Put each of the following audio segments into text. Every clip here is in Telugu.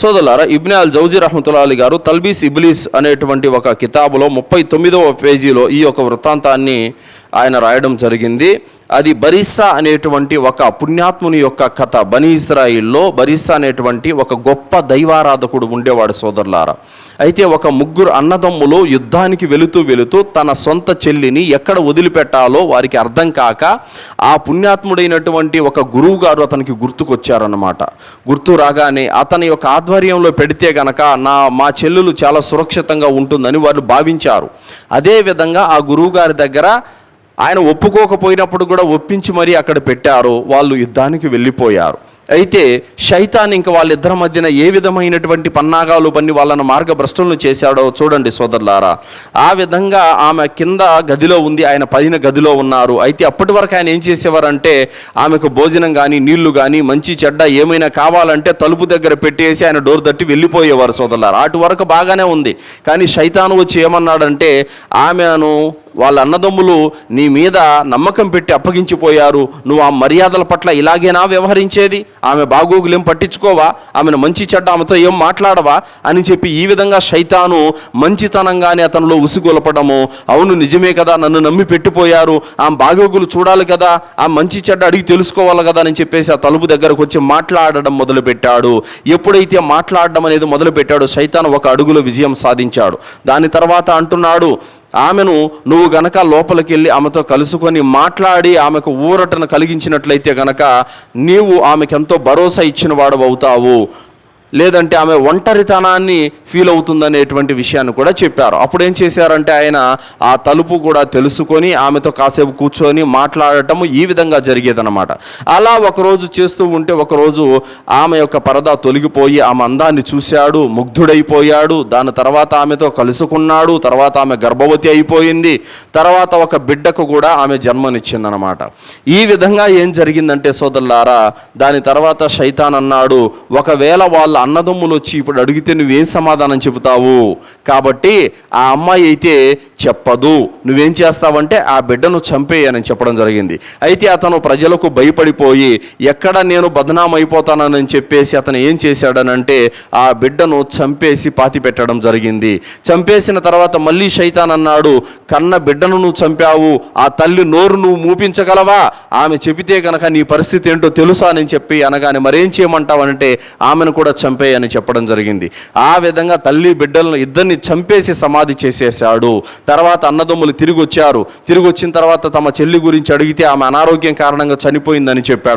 సోదలారా ఇబ్నే అల్ జౌజీ రహమతుల్లా అలీ గారు తల్బీస్ ఇబ్లీస్ అనేటువంటి ఒక కితాబులో ముప్పై తొమ్మిదవ పేజీలో ఈ యొక్క వృత్తాంతాన్ని ఆయన రాయడం జరిగింది. అది బరిస్సా అనేటువంటి ఒక పుణ్యాత్ముని యొక్క కథ. బనీ ఇస్రాయిల్లో బరిస్సా అనేటువంటి ఒక గొప్ప దైవారాధకుడు ఉండేవాడు సోదరులారా. అయితే ఒక ముగ్గురు అన్నదమ్ములు యుద్ధానికి వెళుతూ వెళుతూ తన సొంత చెల్లిని ఎక్కడ వదిలిపెట్టాలో వారికి అర్థం కాక ఆ పుణ్యాత్ముడైనటువంటి ఒక గురువు గారు అతనికి గుర్తుకొచ్చారన్నమాట. గుర్తు రాగానే అతని యొక్క ఆధ్వర్యంలో పెడితే గనక నా మా చెల్లెలు చాలా సురక్షితంగా ఉంటుందని వారు భావించారు. అదేవిధంగా ఆ గురువు గారి దగ్గర ఆయన ఒప్పుకోకపోయినప్పుడు కూడా ఒప్పించి మరీ అక్కడ పెట్టారు. వాళ్ళు యుద్ధానికి వెళ్ళిపోయారు. అయితే శైతాన్ ఇంకా వాళ్ళిద్దరి మధ్యన ఏ విధమైనటువంటి పన్నాగాలు పన్ని వాళ్ళను మార్గభ్రష్టులను చేశాడో చూడండి సోదరులారా. ఆ విధంగా ఆమె కింద గదిలో ఉంది ఆయన పైన గదిలో ఉన్నారు. అయితే అప్పటి వరకు ఆయన ఏం చేసేవారంటే ఆమెకు భోజనం కానీ నీళ్ళు కానీ మంచి చెడ్డ ఏమైనా కావాలంటే తలుపు దగ్గర పెట్టేసి ఆయన డోర్ తట్టి వెళ్ళిపోయేవారు సోదరులారా. అటు వరకు బాగానే ఉంది. కానీ శైతాను వచ్చి ఏమన్నాడంటే ఆమెను వాళ్ళ అన్నదమ్ములు నీ మీద నమ్మకం పెట్టి అప్పగించిపోయారు. నువ్వు ఆ మర్యాదల పట్ల ఇలాగేనా వ్యవహరించేది? ఆమె బాగోగులేం పట్టించుకోవా? ఆమెను మంచి చెడ్డ ఆమెతో ఏం మాట్లాడవా? అని చెప్పి ఈ విధంగా శైతాను మంచితనంగానే అతనిలో ఉసిగొలపడము. అవును నిజమే కదా నన్ను నమ్మి పెట్టిపోయారు. ఆ బాగోగులు చూడాలి కదా ఆ మంచి చెడ్డ అడిగి తెలుసుకోవాలి కదా అని చెప్పేసి ఆ తలుపు దగ్గరకు వచ్చి మాట్లాడడం మొదలుపెట్టాడు. ఎప్పుడైతే మాట్లాడడం అనేది మొదలుపెట్టాడో శైతాను ఒక అడుగులో విజయం సాధించాడు. దాని తర్వాత అంటున్నాడు ఆమెను నువ్వు గనక లోపలికి వెళ్ళి ఆమెతో కలుసుకొని మాట్లాడి ఆమెకు ఊరటను కలిగించినట్లయితే గనక నీవు ఆమెకు ఎంతో భరోసా ఇచ్చిన వాడు అవుతావు లేదంటే ఆమె ఒంటరితనాన్ని ఫీల్ అవుతుందనేటువంటి విషయాన్ని కూడా చెప్పారు. అప్పుడు ఏం చేశారంటే ఆయన ఆ తలుపు కూడా తెలుసుకొని ఆమెతో కాసేపు కూర్చొని మాట్లాడటము ఈ విధంగా జరిగేదన్నమాట. అలా ఒకరోజు చేస్తూ ఉంటే ఒకరోజు ఆమె యొక్క పరద తొలగిపోయి ఆమె అందాన్ని చూశాడు ముగ్ధుడైపోయాడు. దాని తర్వాత ఆమెతో కలుసుకున్నాడు. తర్వాత ఆమె గర్భవతి అయిపోయింది. తర్వాత ఒక బిడ్డకు కూడా ఆమె జన్మనిచ్చిందనమాట ఈ విధంగా ఏం జరిగిందంటే సోదరులారా దాని తర్వాత శైతాన్ అన్నాడు ఒకవేళ వాళ్ళ అన్నదమ్ములు వచ్చి ఇప్పుడు అడిగితే నువ్వేం సమాధానం చెబుతావు? కాబట్టి ఆ అమ్మాయి అయితే చెప్పదు. నువ్వేం చేస్తావంటే ఆ బిడ్డను చంపేయని చెప్పడం జరిగింది. అయితే అతను ప్రజలకు భయపడిపోయి ఎక్కడ నేను బదనాం అయిపోతానని చెప్పేసి అతను ఏం చేశాడనంటే ఆ బిడ్డను చంపేసి పాతి పెట్టడం జరిగింది. చంపేసిన తర్వాత మళ్ళీ శైతాన్ అన్నాడు కన్న బిడ్డను నువ్వు చంపావు ఆ తల్లి నోరు నువ్వు మూపించగలవా? ఆమె చెబితే కనుక నీ పరిస్థితి ఏంటో తెలుసా? అని చెప్పి అనగానే మరేం చేయమంటావనంటే ఆమెను కూడా చంపేయని చెప్పడం జరిగింది. ఆ విధంగా తల్లి బిడ్డలను ఇద్దరిని చంపేసి సమాధి చేసేశాడు. తర్వాత అన్నదమ్ములు తిరిగి వచ్చారు తిరిగి వచ్చిన తర్వాత తమ చెల్లి గురించి అడిగితే ఆమె అనారోగ్యం కారణంగా చనిపోయిందని చెప్పాడు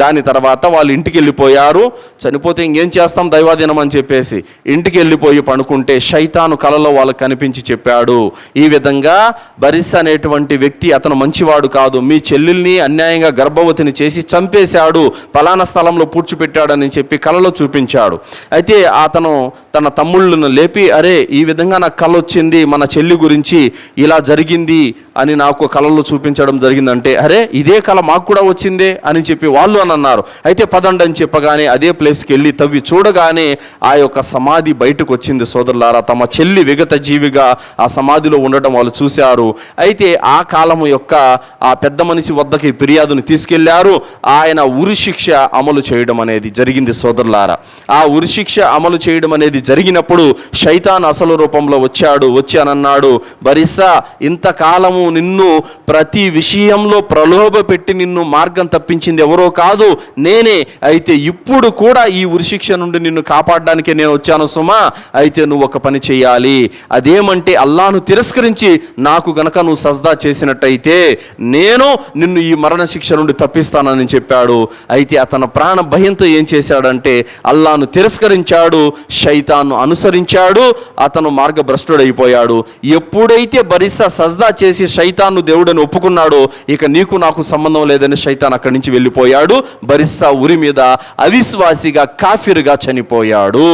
దాని తర్వాత వాళ్ళు ఇంటికి వెళ్ళిపోయారు చనిపోతే ఇంకేం చేస్తాం దైవాధీనం అని చెప్పేసి ఇంటికి వెళ్ళిపోయి పనుకుంటే శైతాను కలలో వాళ్ళకి కనిపించి చెప్పాడు. ఈ విధంగా బరిస్ అనేటువంటి వ్యక్తి అతను మంచివాడు కాదు. మీ చెల్లెల్ని అన్యాయంగా గర్భవతిని చేసి చంపేశాడు. ఫలానా స్థలంలో పూడ్చిపెట్టాడని చెప్పి కలలో చూపించాడు. అయితే అతను తన తమ్ముళ్ళను లేపి అరే ఈ విధంగా నాకు కళ వచ్చింది మన చెల్లి గురించి ఇలా జరిగింది అని నాకు కళలో చూపించడం జరిగిందంటే అరే ఇదే కళ మాకు కూడా వచ్చిందే అని చెప్పి వాళ్ళు అని అన్నారు. అయితే పదండి అని చెప్పగానే అదే ప్లేస్కి వెళ్ళి తవ్వి చూడగానే ఆ యొక్క సమాధి బయటకు వచ్చింది సోదరులారా. తమ చెల్లి విగత జీవిగా ఆ సమాధిలో ఉండడం వాళ్ళు చూశారు. అయితే ఆ కాలము యొక్క ఆ పెద్ద మనిషి వద్దకి ఫిర్యాదును తీసుకెళ్ళారు. ఆయన ఉరి శిక్ష అమలు చేయడం అనేది జరిగింది సోదరులారా. ఆ ఉరి శిక్ష అమలు చేయడం అనేది జరిగినప్పుడు శైతాన్ అసలు రూపంలో వచ్చాడు వచ్చి అని బరిసా ఇంతకాలము నిన్ను ప్రతి విషయంలో ప్రలోభ పెట్టి నిన్ను మార్గం తప్పించింది ఎవరో కాదు నేనే. అయితే ఇప్పుడు కూడా ఈ ఉరిశిక్ష నుండి నిన్ను కాపాడడానికే నేను వచ్చాను సుమా. అయితే నువ్వు ఒక పని చేయాలి అదేమంటే అల్లాను తిరస్కరించి నాకు గనక నువ్వు సజ్దా చేసినట్టయితే నేను నిన్ను ఈ మరణ శిక్ష నుండి తప్పిస్తానని చెప్పాడు. అయితే అతను ప్రాణ భయంతో ఏం చేశాడంటే అల్లాను తిరస్కరించాడు శైతాను అనుసరించాడు అతను మార్గభ్రష్టుడైపోయాడు. ఎప్పుడైతే బరిస్సా సజ్దా చేసి శైతాను దేవుడని ఒప్పుకున్నాడో ఇక నీకు నాకు సంబంధం లేదని శైతాన్ అక్కడి నుంచి వెళ్ళిపోయాడు. బరిస్సా ఉరి మీద అవిశ్వాసిగా కాఫిర్గా చనిపోయాడు.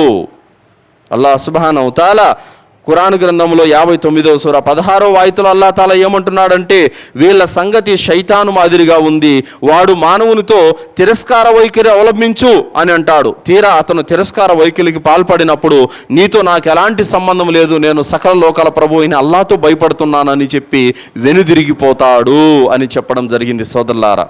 అల్లా సుబాన్ అవుతాలా కురాన్ గ్రంథంలో యాభై తొమ్మిదవ సూర పదహారో వాయితులు అల్లా తాలా ఏమంటున్నాడంటే వీళ్ళ సంగతి శైతాను మాదిరిగా ఉంది వాడు మానవునితో తిరస్కార వైఖరి అవలంబించు అని అంటాడు. తీరా అతను తిరస్కార వైఖరికి పాల్పడినప్పుడు నీతో నాకు ఎలాంటి సంబంధం లేదు నేను సకల లోకాల ప్రభు అయిన అల్లాతో భయపడుతున్నానని చెప్పి వెనుదిరిగిపోతాడు అని చెప్పడం జరిగింది సోదరులారా.